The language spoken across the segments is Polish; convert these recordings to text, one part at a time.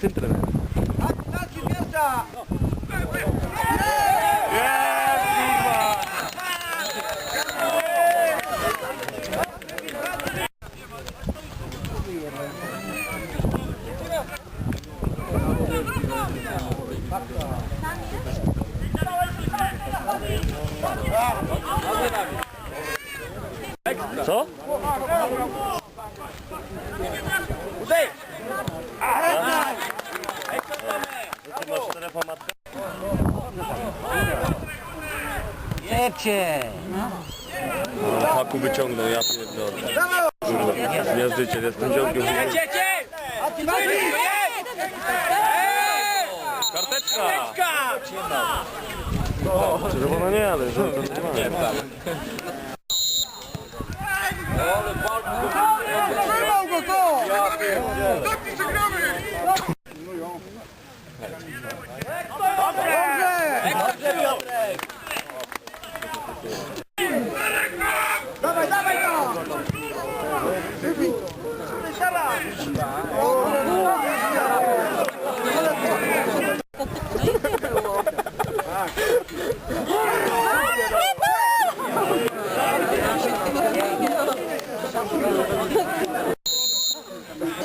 syn trenera. Znaczy wjeżdża! Co? Ty masz telefon matka? Szybciej! No, Haku wyciągnął, ja pierdolę. Kurwa, miażdżyciel, jestem dziąbkiem. Karteczka! Czerwona nie, ale żółta to nie ma. Trzymał go to! Dobrze! Dawaj, dawaj go!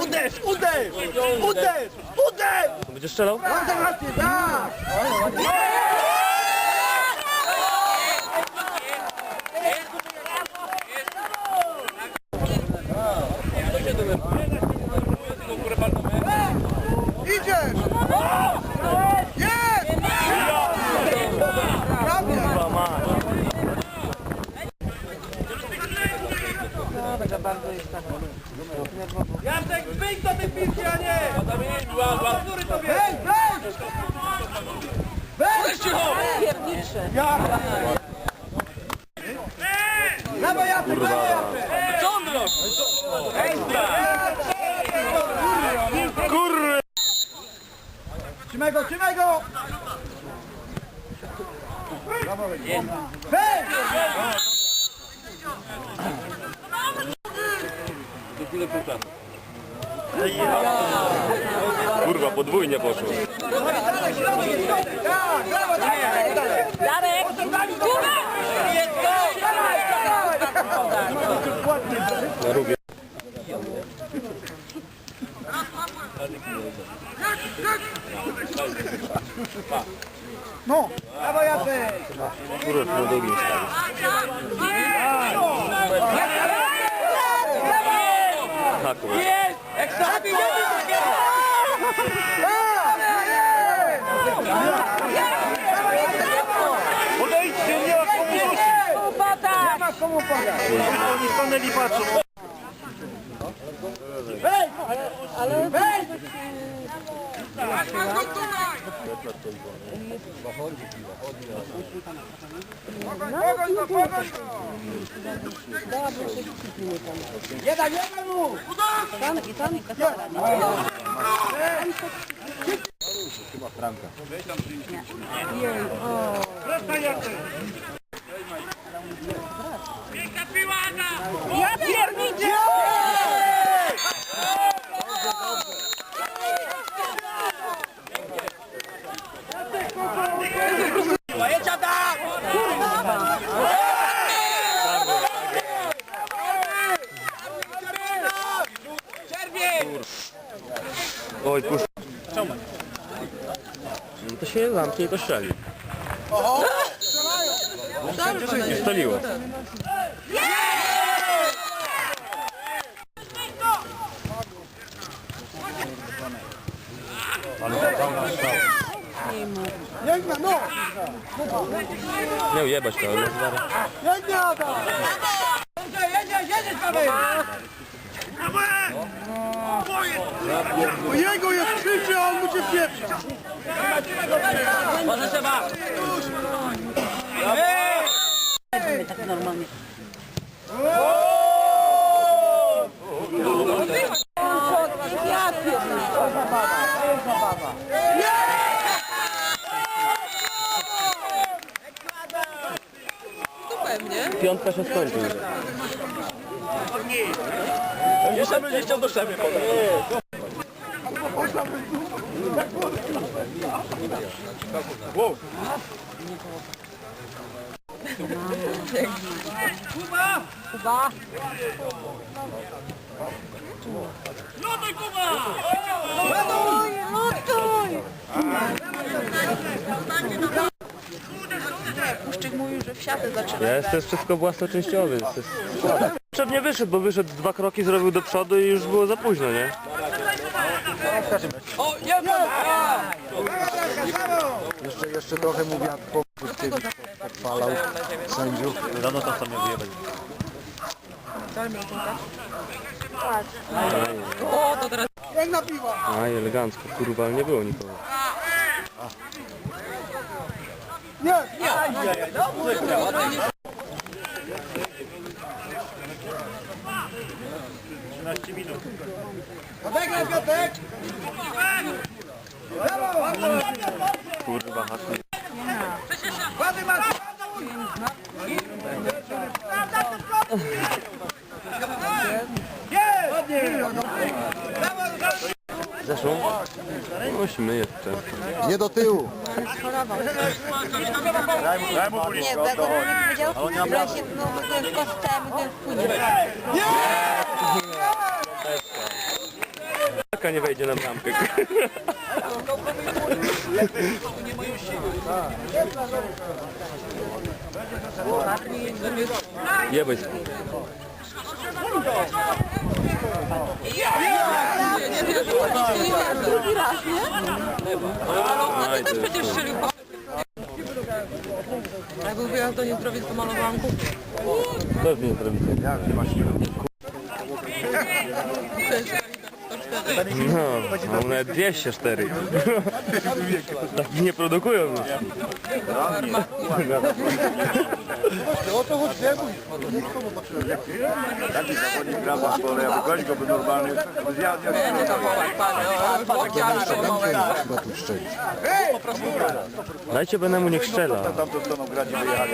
Uderz, uderz! Uderz! Uderz! Będziesz strzelał? Koncentrację, tak! Trzymaj go! Kurwa, podwójnie poszło. Dawaj! Darek! Kurwa! Na. No, lewo Jacek! Kurwa, na drugim stawisz. Haku. Podejdźcie, nie ma komu Kubata! Ma komu podać! Oni stanęli patrzą. Pogoń go, pogoń go! Jeden, jeden mu! Tam, tam, Ja pierniczę! No to się zamknie i to strzeli. Nie strzeliło. Piękna, no! Nie ujebać to, ale zaraz. Pięknie, Adam! Jedziesz, jedziesz, Paweł! Jego jest krzyczy, a on mu się pieprza! Może trzeba! Tak normalnie. Ja pierdolę. To pewnie. Piątka się skończy. Jeszcze będzie chciał do siebie podać. Kuba. Lutuj, lutuj! Puszczyk mówił, że wsiadę zaczyna. Jest to jest wszystko własnoczęściowy. To jest... Przed nie wyszedł, bo wyszedł dwa kroki, zrobił do przodu i już było za późno, nie? Jeszcze, jeszcze trochę mu wiatr popływ odpalał sędziów. Rano to sobie wyjebać. O, to teraz Piękna piła. Aj, elegancko, kurwa, ale nie było nikogo. Nie, Odegraj Piotrek. Kurwa, hasło. Ładny masz. Zeszło? No śmieje jeszcze. Nie do tyłu. Nie, bo jak on nie powiedział, że się no, ten kostem, ten pójdzie. Taka nie wejdzie na bramkę. Jebaj drugi raz, nie? To Przecież jest... strzelił. Jak był wyjazd do Niezdrowiec, to malowałam kupię. Pewnie zrobicie. No, a one 204. tak nie produkują już. Taki zawodnik gra w pole, ja gość go by normalnie zjadł. Tu szczelić. Dajcie Benemu niech strzela. Tam to staną grać i wyjechali.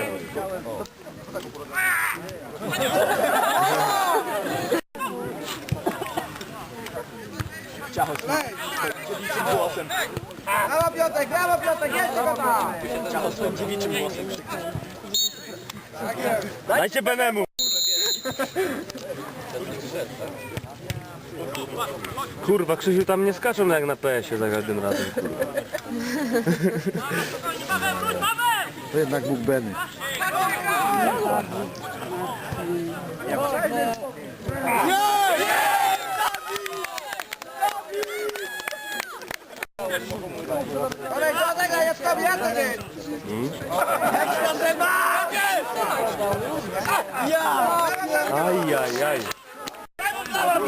Brawo Piotrek, brawo Piotrek, jeszcze go tam. Dajcie Benemu! Kurwa, Krzysiu tam nie skaczą jak na PS-ie za każdym razem. To jednak mógł Benny. Odegraj, odegraj, jest kobieta, nie. Aj, aj, aj.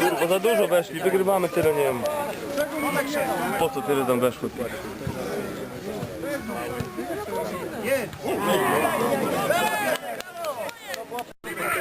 Kurwa, za dużo weszli, wygrywamy tyle, nie wiem. Po co tyle tam weszło?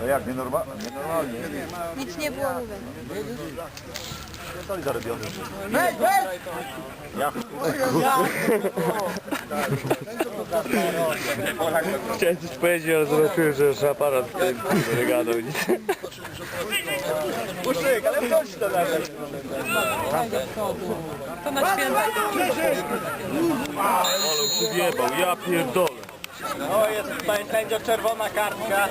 No jak, nienormalnie? Nienormalnie. Nic nie było, mówię. Weź, weź. Chciałem coś powiedzieć, ale zobaczyłem, że już aparat nie gadał nic. To na święta. Ale się wjebał, ja pierdolę. O, jest tutaj sędzio czerwona kartka.